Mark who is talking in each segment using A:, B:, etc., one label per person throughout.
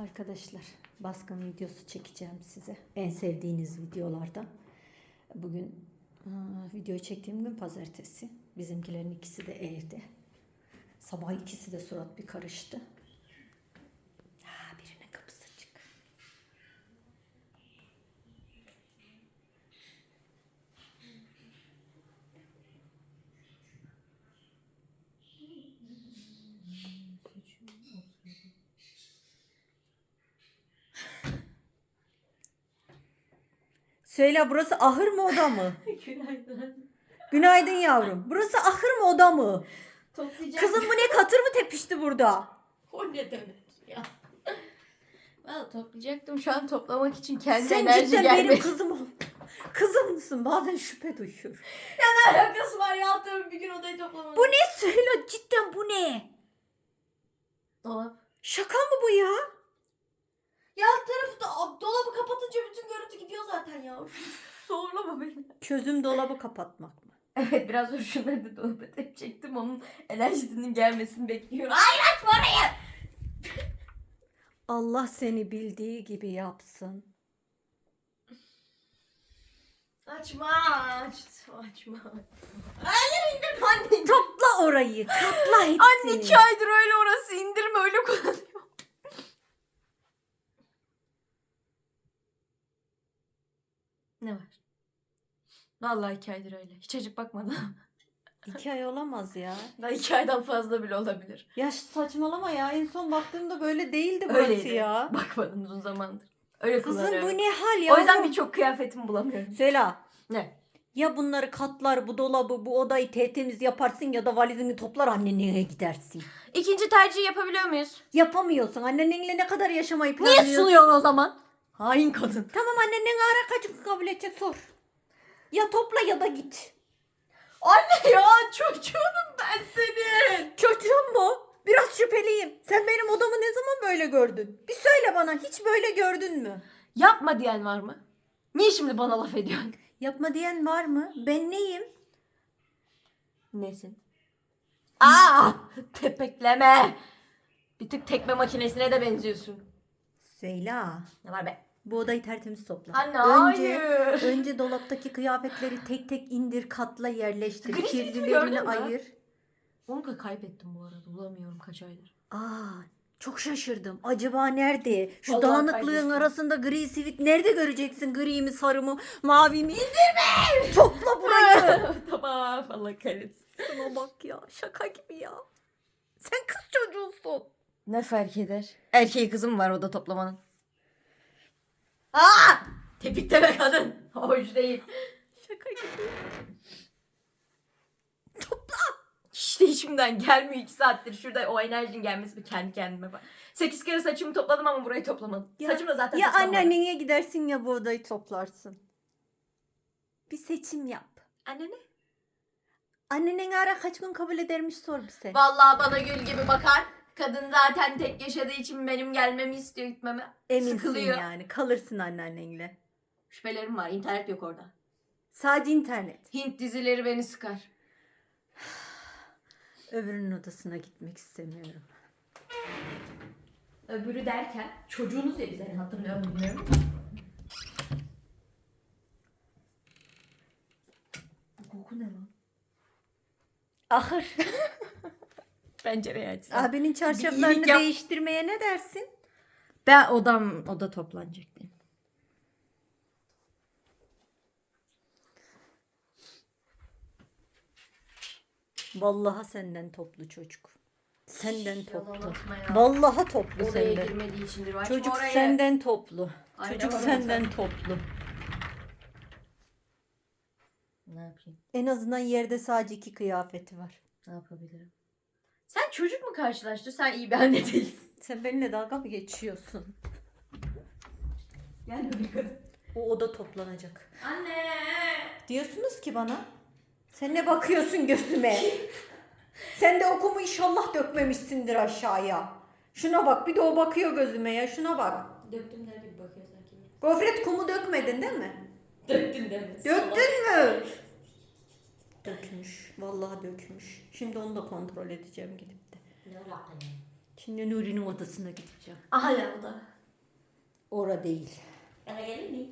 A: Arkadaşlar baskın videosu çekeceğim size. En sevdiğiniz videolardan. Bugün aa, videoyu çektiğim gün pazartesi. Bizimkilerin ikisi de evde. Sabah ikisi de surat bir karıştı. Söyle burası ahır mı oda mı?
B: Günaydın.
A: Günaydın yavrum. Burası ahır mı oda mı?
B: Toplayacağım.
A: Kızım bu ne katır mı tepişti burada?
B: O ne demek ya? Valla toplayacaktım şu an toplamak için kendi
A: Sen
B: enerji
A: cidden
B: gelmedi.
A: benim kızım ol. Kızım mısın? Bazen şüphe duyuyor.
B: Ne alakası var ya atıyorum bir gün odayı toplamadım.
A: Bu ne söyle cidden bu ne?
B: Dolap.
A: Şaka mı bu ya?
B: Ya alt tarafı da dolabı kapatınca bütün görüntü gidiyor zaten ya. Zorlama beni.
A: Çözüm dolabı kapatmak mı?
B: Evet biraz şunları da dolaba tek çektim. Onun enerjisinin gelmesini bekliyorum. Ay açma orayı.
A: Allah seni bildiği gibi yapsın.
B: Açma. Açma. Açma. Hayır indirme anne.
A: Topla orayı. Katla hepsini.
B: Anne iki aydır öyle orası indirme öyle kullanıyor. Ne var? Vallahi iki aydır öyle. Hiç acık bakmadım.
A: İki ay olamaz ya.
B: Daha iki aydan fazla bile olabilir.
A: Ya saçmalama ya. En son baktığımda böyle değildi burası
B: Öyleydi.
A: ya.
B: Bakmadım uzun zamandır. Öyle
A: Kızım
B: kullanıyorum.
A: bu ne hal ya?
B: O yüzden birçok kıyafetimi bulamıyorum.
A: Söyle.
B: Ne?
A: Ya bunları katlar, bu dolabı, bu odayı tertemiz yaparsın ya da valizini toplar annenle gidersin.
B: İkinci tercihi yapabiliyor muyuz?
A: Yapamıyorsun. Annenle ne kadar yaşamayı
B: Niye
A: planlıyorsun?
B: sunuyorsun o zaman? Hain kadın.
A: Tamam annenen ara kaçık kabul edecek sor. Ya topla ya da git.
B: Anne ya çocuğunum ben senin.
A: Çocuğum mu? Biraz şüpheliyim. Sen benim odamı ne zaman böyle gördün? Bir söyle bana hiç böyle gördün mü?
B: Yapma diyen var mı? Niye şimdi bana laf ediyorsun?
A: Yapma diyen var mı? Ben neyim?
B: Nesin? Aa! Tepekleme. Bir tık tekme makinesine de benziyorsun.
A: Zeyla.
B: Ne var be?
A: Bu odayı tertemiz topla.
B: Anne
A: önce,
B: hayır.
A: önce dolaptaki kıyafetleri tek tek indir, katla, yerleştir.
B: Gri silgi
A: Kirlilerini ayır.
B: Onu da kaybettim bu arada. Bulamıyorum kaç aydır.
A: Aa, çok şaşırdım. Acaba nerede? Şu
B: Vallahi
A: dağınıklığın
B: kaybettim.
A: arasında gri sivit nerede göreceksin? Gri mi, sarı mı, mavi mi? İndirme! Topla burayı.
B: tamam Allah kahretsin.
A: Şuna bak ya. Şaka gibi ya. Sen kız çocuğusun.
B: Ne fark eder? Erkeği kızım var o da toplamanın. Aa! Tepik deme kadın. Hoş değil.
A: Şaka gibi.
B: İşte içimden gelmiyor iki saattir. Şurada o enerjinin gelmesi bir kendi kendime bak. Sekiz kere saçımı topladım ama burayı toplamadım.
A: Ya-
B: Saçım da zaten
A: Ya
B: toplamadım.
A: anneanneye gidersin ya bu odayı toplarsın. Bir seçim yap.
B: Anne ne?
A: Annenen ara kaç gün kabul edermiş sor bize.
B: Vallahi bana gül gibi bakar. Kadın zaten tek yaşadığı için benim gelmemi istiyor gitmeme.
A: Eminsin
B: sıkılıyor.
A: yani. Kalırsın anneannenle.
B: Şüphelerim var. İnternet yok orada.
A: Sadece internet.
B: Hint dizileri beni sıkar.
A: Öbürünün odasına gitmek istemiyorum.
B: Öbürü derken çocuğunuz ya bize hatırlıyor mu bilmiyorum. Bu koku ne lan?
A: Ahır.
B: Pencereyi açsın.
A: Abinin çarşaflarını
B: yap.
A: değiştirmeye ne dersin?
B: Ben odam oda toplanacak benim.
A: Vallahi senden toplu çocuk. Senden toplu.
B: atma ya.
A: Vallahi toplu
B: Odaya
A: senden.
B: girmediği içindir. Açma
A: Çocuk
B: orayı.
A: senden toplu.
B: Ayna
A: Çocuk
B: var
A: senden toplu.
B: Ne yapayım?
A: En azından yerde sadece iki kıyafeti var.
B: Ne yapabilirim? Sen çocuk mu karşılaştın? Sen iyi bir anne değilsin.
A: Sen benimle dalga mı geçiyorsun?
B: Gel bir kadın.
A: O oda toplanacak.
B: Anne!
A: Diyorsunuz ki bana. Sen ne bakıyorsun gözüme? Sen de okumu inşallah dökmemişsindir aşağıya. Şuna bak bir de o bakıyor gözüme ya şuna bak.
B: Döktüm der gibi bakıyor sanki.
A: Gofret kumu dökmedin değil mi?
B: Döktün değil mi?
A: Döktün mü? Dökmüş. Vallahi dökmüş. Şimdi onu da kontrol edeceğim gidip de. Şimdi Nuri'nin odasına gideceğim.
B: Aha ya o da.
A: Ora değil.
B: Yana gelir mi?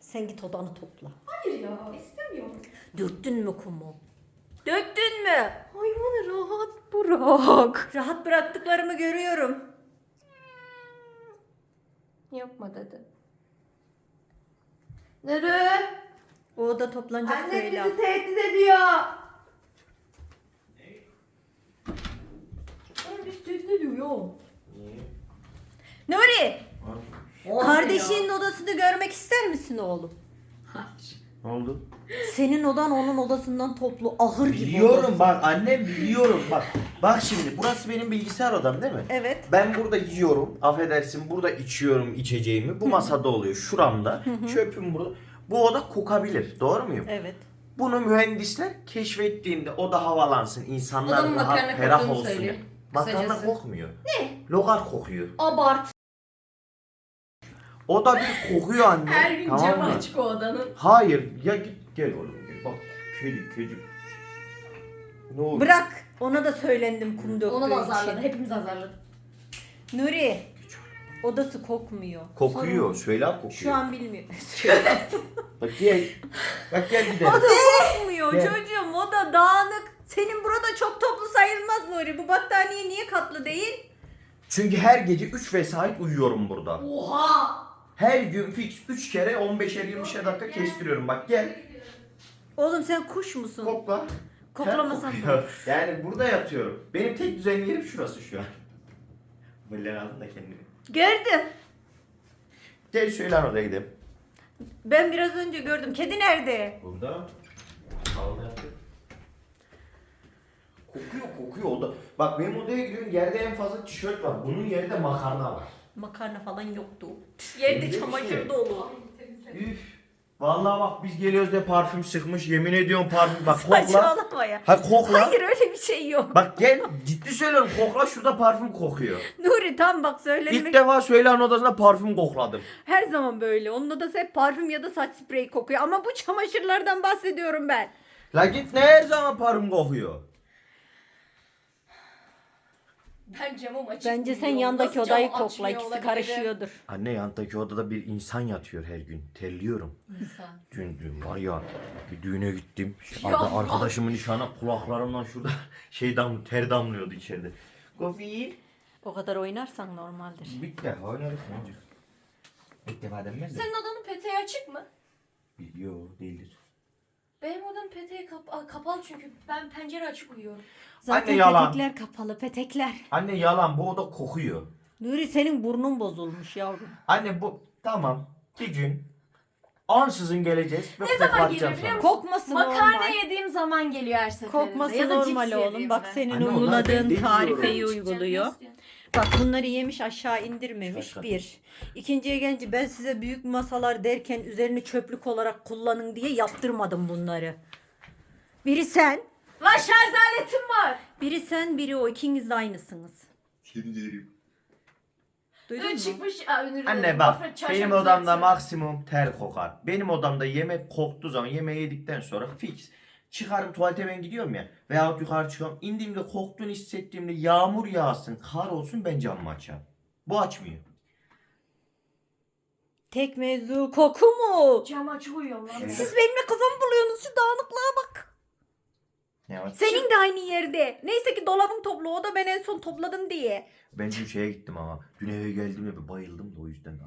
A: Sen git odanı topla.
B: Hayır ya istemiyorum.
A: Döktün mü kumu? Döktün mü?
B: Hayvanı rahat bırak.
A: Rahat bıraktıklarımı görüyorum.
B: Yapma dedi. Nere?
A: O oda toplanacak
B: Anne
A: söyle.
B: bizi tehdit ediyor. Anne bizi tehdit ediyor.
A: Nuri!
B: ya.
A: Kardeşinin odasını görmek ister misin oğlum?
B: Hayır.
C: Ne oldu?
A: Senin odan onun odasından toplu ahır gibi
C: Biliyorum
A: odası.
C: bak annem biliyorum bak. Bak şimdi burası benim bilgisayar odam değil mi?
A: Evet.
C: Ben burada yiyorum, affedersin burada içiyorum içeceğimi. Bu masada oluyor, şuramda. Çöpüm burada. Bu oda kokabilir, doğru muyum?
A: Evet.
C: Bunu mühendisler keşfettiğinde oda havalansın, insanlar
B: Adamın
C: daha
B: makarna
C: ferah
B: koktuğunu
C: olsun.
B: söylüyor.
C: diye. Makarna
B: Kısacası.
C: kokmuyor. Ne? Logar kokuyor.
B: Abart.
C: O da bir kokuyor anne.
B: Her gün
C: tamam
B: camı
C: mı?
B: açık o odanın.
C: Hayır, ya git gel oğlum gel. Bak kedi kedi. Ne oldu?
A: Bırak. Ona da söylendim kum döktüğü
B: Onu da azarladı.
A: için.
B: Hepimiz azarladı.
A: Nuri. Odası kokmuyor.
C: Kokuyor, söyle kokuyor.
A: Şu an bilmiyor.
C: Bak gel. Bak gel gidelim.
A: Oda kokmuyor
C: Gel.
A: çocuğum. Oda dağınık. Senin burada çok toplu sayılmaz Nuri. Bu battaniye niye katlı değil?
C: Çünkü her gece 3 vesait uyuyorum burada.
B: Oha!
C: Her gün fix 3 kere 15'er 20'şer dakika kestiriyorum. Bak gel.
A: Oğlum sen kuş musun?
C: Kokla.
A: Koklamasan
C: Ter
A: da
C: kokuyor.
A: olur.
C: Yani burada yatıyorum. Benim tek düzenli yerim şurası şu an. Böyle aldım da kendimi.
A: Gördüm.
C: Gel şöyle odaya gidelim.
A: Ben biraz önce gördüm. Kedi nerede?
C: Burada. Aldı. Kokuyor kokuyor oda. Bak benim odaya gidiyorum yerde en fazla tişört var. Bunun yerinde makarna var.
A: Makarna falan yoktu.
C: Öyle
A: Yerde
C: bir şey.
A: çamaşır dolu.
C: Üf. Vallahi bak biz geliyoruz de parfüm sıkmış. Yemin ediyorum parfüm. Bak kokla.
A: Saçmalama ya.
C: Ha kokla.
A: Hayır öyle bir şey yok.
C: Bak gel ciddi söylüyorum kokla şurada parfüm kokuyor.
A: Nuri tam bak söylemek
C: İlk defa Süheyla'nın odasında parfüm kokladım.
A: her zaman böyle. Onun odası hep parfüm ya da saç spreyi kokuyor. Ama bu çamaşırlardan bahsediyorum ben.
C: La git ne her zaman parfüm kokuyor.
B: Ben camım açık.
A: Bence sen
B: uyuyorum.
A: yandaki
B: Nasıl
A: odayı
B: cam
A: kokla.
B: açmıyor
A: İkisi
B: olabilirim?
A: karışıyordur.
C: Anne yandaki odada bir insan yatıyor her gün. Terliyorum.
B: İnsan.
C: Dün dün var ya bir düğüne gittim.
B: Ya Allah.
C: arkadaşımın nişanı kulaklarımdan şurada şey dam ter damlıyordu içeride. Kofi.
A: O kadar oynarsan normaldir.
C: Bir defa oynadık ne olacak? İlk defa denmez de.
B: Senin odanın peteği açık mı?
C: Yok değildir.
B: Benim odam peteği kap- kapalı çünkü ben pencere açık uyuyorum.
A: Zaten
C: Anne yalan.
A: petekler kapalı petekler.
C: Anne yalan bu oda kokuyor.
A: Nuri senin burnun bozulmuş yavrum.
C: Anne bu tamam bir gün ansızın geleceğiz ve
B: Ne zaman
C: koklatacağım
B: geliyor biliyor
C: sana.
B: musun?
A: Kokması
B: Makarna
A: normal.
B: yediğim zaman geliyor her seferinde.
A: Kokması
B: ya da cips
A: normal oğlum.
B: yediğimde.
A: Bak senin
C: Anne, onlar
A: uyguladığın
C: ben
A: tarifeyi uyguluyor.
B: İstiyorsun?
A: Bak bunları yemiş aşağı indirmemiş
C: Şaka.
A: bir. İkinciye gelince ben size büyük masalar derken üzerini çöplük olarak kullanın diye yaptırmadım bunları. Biri sen,
B: Lan şarj aletim var.
A: biri sen, biri o. İkiniz de aynısınız.
C: Sindirim.
A: Duydun
B: Dün
A: mu?
B: çıkmış. Aa,
C: Anne
B: dedim.
C: bak
B: çarşaf
C: benim odamda
B: düzeltsin.
C: maksimum ter kokar. Benim odamda yemek koktuğu zaman yemeği yedikten sonra fix. Çıkarım tuvalete ben gidiyorum ya veyahut yukarı çıkıyorum. İndiğimde koktuğunu hissettiğimde yağmur yağsın, kar olsun ben camımı açarım. Bu açmıyor.
A: Tek mevzu koku mu?
B: Cam açık uyuyorum lan.
C: Evet.
A: Siz benimle kafamı buluyorsunuz şu dağınıklığa bak.
C: Ne var?
A: Senin de aynı yerde. Neyse ki dolabın toplu o da ben en son topladım diye.
C: Ben dün şeye gittim ama. Dün eve geldiğimde bir bayıldım da o yüzden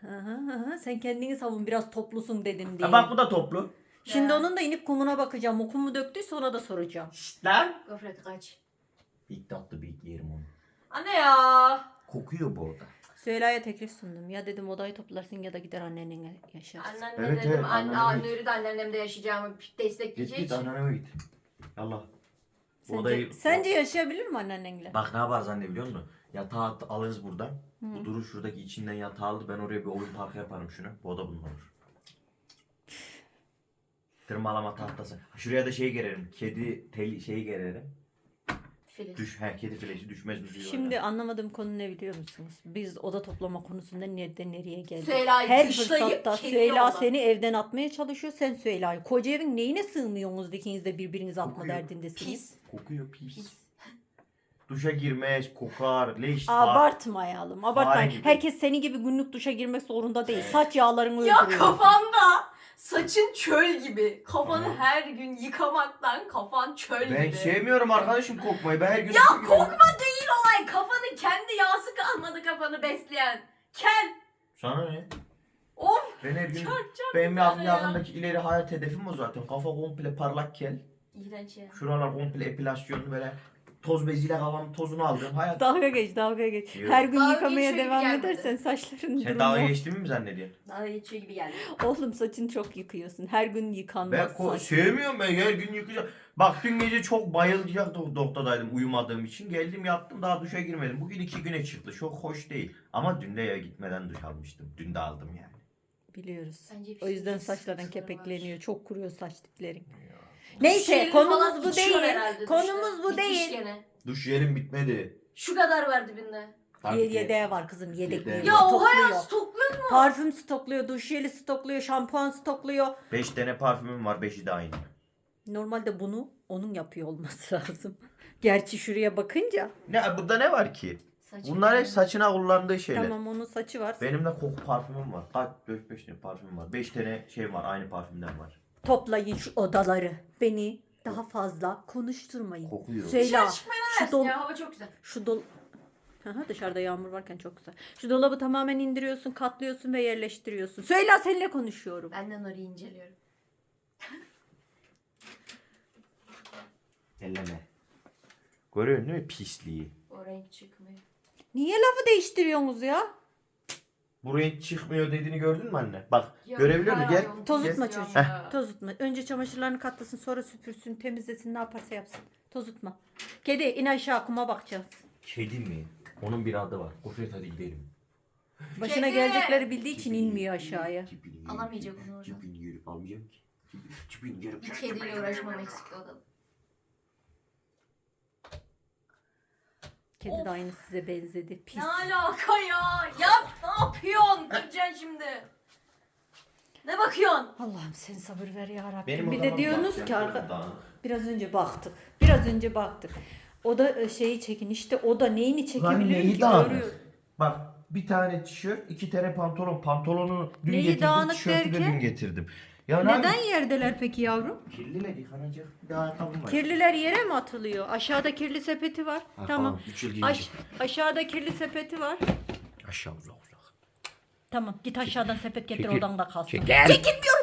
A: hı hı hı. Sen kendini savun biraz toplusun dedim diye.
C: Ha bak bu da toplu.
A: Şimdi onun da inip kumuna bakacağım. O kumu döktüyse ona da soracağım.
C: Şşt lan.
B: Gofret kaç.
C: İlk tatlı bir yerim onu.
B: Anne ya.
C: Kokuyor bu oda.
A: Süheyla'ya teklif sundum. Ya dedim odayı toplarsın ya da gider annenle yaşarsın.
B: Anneannem
C: Evet,
B: dedim.
C: evet,
B: Anne,
C: anneannem.
B: aa, Nuri de anneannemde yaşayacağımı
C: Git
B: destekleyecek.
C: git anneanneme git. Allah. Bu
A: Sence,
C: odayı...
A: sence yaşayabilir mi annenle?
C: Bak ne yaparız anne biliyor musun? Yatağı at- alırız buradan.
A: Hı.
C: Bu Duru şuradaki içinden yatağı aldı. Ben oraya bir oyun parkı yaparım şunu. Bu oda bunun olur. Tırmalama tahtası. Şuraya da şey gererim. Kedi teli şeyi gererim.
B: Filiz.
C: Düş, he, kedi filesi düşmez müziği
A: Şimdi
C: oynar.
A: anlamadığım konu ne biliyor musunuz? Biz oda toplama konusunda nereden nereye geldik?
B: Süheyla'yı
A: Her fırsatta
B: kedi
A: Süheyla
B: yolla.
A: seni evden atmaya çalışıyor. Sen Süheyla'yı. Koca evin neyine sığmıyorsunuz da ikiniz de birbirinizi atma
C: Kokuyor.
A: derdindesiniz?
B: Pis.
C: Kokuyor pis.
B: Pis.
C: Duşa girmez, kokar, leş, tar.
A: Abartmayalım. Abartmayın.
C: gibi.
A: Herkes seni gibi günlük duşa girmek zorunda değil. Saç yağlarını
B: Ya
A: öldürüyor.
B: kafanda saçın çöl gibi. Kafanı
C: Evet.
B: her gün yıkamaktan kafan çöl
C: Ben
B: gibi.
C: sevmiyorum arkadaşım kokmayı. Ben her gün
B: Ya kokma değil olay. Kafanın kendi yağsı kalmadı kafanı besleyen. Kel.
C: Sana ne?
B: Of.
C: Ben her gün
B: Çarpacağım
C: benim
B: bir tane ya.
C: yakındaki ileri hayat hedefim o zaten. Kafa komple parlak kel.
B: İğrenç ya.
C: Şuralar komple epilasyon böyle toz beziyle kafamın tozunu aldım. Hayat.
A: Dalga geç, dalga geç.
C: Yok.
A: Her gün
B: Dalga
A: yıkamaya
B: geçiyor
A: devam
B: gelmedi.
A: edersen saçların
C: Sen
A: durumu.
C: dalga geçtiğimi mi zannediyorsun?
B: Daha geçiyor gibi geldi.
A: Oğlum saçını çok yıkıyorsun. Her gün yıkanmaz
C: Ben ko-
A: saç.
C: sevmiyorum ben her gün yıkayacağım. Bak dün gece çok bayılacak do- noktadaydım uyumadığım için. Geldim yattım daha duşa girmedim. Bugün iki güne çıktı. Çok hoş değil. Ama dün de eve gitmeden duş almıştım. Dün de aldım yani.
A: Biliyoruz.
B: Bence bir
A: O yüzden saçların kepekleniyor.
B: var.
A: Çok kuruyor saç diplerin.
B: Duş
A: Neyse
B: falan
A: konumuz bu
B: içiyor
A: değil.
B: herhalde
A: Konumuz
B: duşta.
A: bu
B: Bitmiş
A: değil.
B: gene.
C: Duş yerim bitmedi.
B: Şu kadar var dibinde.
A: Ye- yedeğe var kızım yedekliyor.
C: Yedeğe
B: Ya oha
A: stokluyor.
B: mu?
A: Parfüm stokluyor, duş jeli stokluyor, şampuan stokluyor.
C: 5 tane parfümüm var. 5'i de aynı.
A: Normalde bunu onun yapıyor olması lazım. Gerçi şuraya bakınca
C: Ne burada ne var ki?
B: Saçma.
C: Bunlar hep saçına kullandığı şeyler.
A: tamam onun saçı var.
C: Benim de koku parfümüm var. Kaç 4 5 tane parfümüm var. 5 tane şey var. Aynı parfümden var.
A: Toplayın şu odaları. Beni daha fazla konuşturmayın.
C: Kokuyor.
B: Dışarı ne
A: şu dol
B: ya hava çok güzel.
A: şu dol Aha, dışarıda yağmur varken çok güzel. Şu dolabı tamamen indiriyorsun, katlıyorsun ve yerleştiriyorsun. Söyle seninle konuşuyorum.
B: Benden orayı inceliyorum.
C: Elleme. Görüyorsun değil mi pisliği?
B: O renk çıkmıyor.
A: Niye lafı değiştiriyorsunuz ya?
C: Bu renk çıkmıyor dediğini gördün mü anne? Bak görebiliyor musun? Gel.
B: hayır,
A: Toz
C: Gel.
A: tutma
B: ya.
A: çocuğu.
B: Heh.
A: Toz tutma. Önce çamaşırlarını katlasın, sonra süpürsün, temizlesin, ne yaparsa yapsın. Toz tutma. Kedi in aşağı kuma bakacağız.
C: Kedi mi? Onun bir adı var. Gofret hadi gidelim.
A: Başına
B: Kedi!
A: gelecekleri bildiği için inmiyor aşağıya.
B: Alamayacak onu oradan.
C: Almayacağım ki. Cipini yerim.
B: Bir kediyle uğraşmam eksik odada.
A: Kedi
B: Of.
A: de aynı size benzedi. Pis.
B: Ne alaka ya? Yap ne yapıyorsun? Kıracaksın şimdi. Ne bakıyorsun?
A: Allah'ım sen sabır ver ya Rabbim.
C: Benim
A: bir
C: odama
A: de diyorsunuz
C: bakacağım,
A: ki arka...
C: şöyle dağınık.
A: Biraz önce baktık. Biraz önce baktık. O da e, şeyi çekin. İşte o da neyini çekebilir
C: neyi
A: ki?
C: dağınık?
A: Görüyor.
C: Bak bir tane tişört, iki tane pantolon. Pantolonu dün
A: Neyi
C: getirdim,
A: dağınık
C: tişörtü de
A: derken?
C: dün getirdim. Ya ne
A: Neden
C: yapayım?
A: yerdeler peki yavrum?
C: Kirliler yıkanacak. Bir daha ayakkabım var.
A: Kirliler yere mi atılıyor? Aşağıda kirli sepeti var.
C: Ha,
A: tamam.
C: Üç yıl giyince.
A: Aş aşağıda kirli sepeti var.
C: Aşağı uzak.
A: Tamam git aşağıdan sepet getir
C: Çekil.
A: odanda kalsın.
C: Çekil.
A: Çekilmiyorum.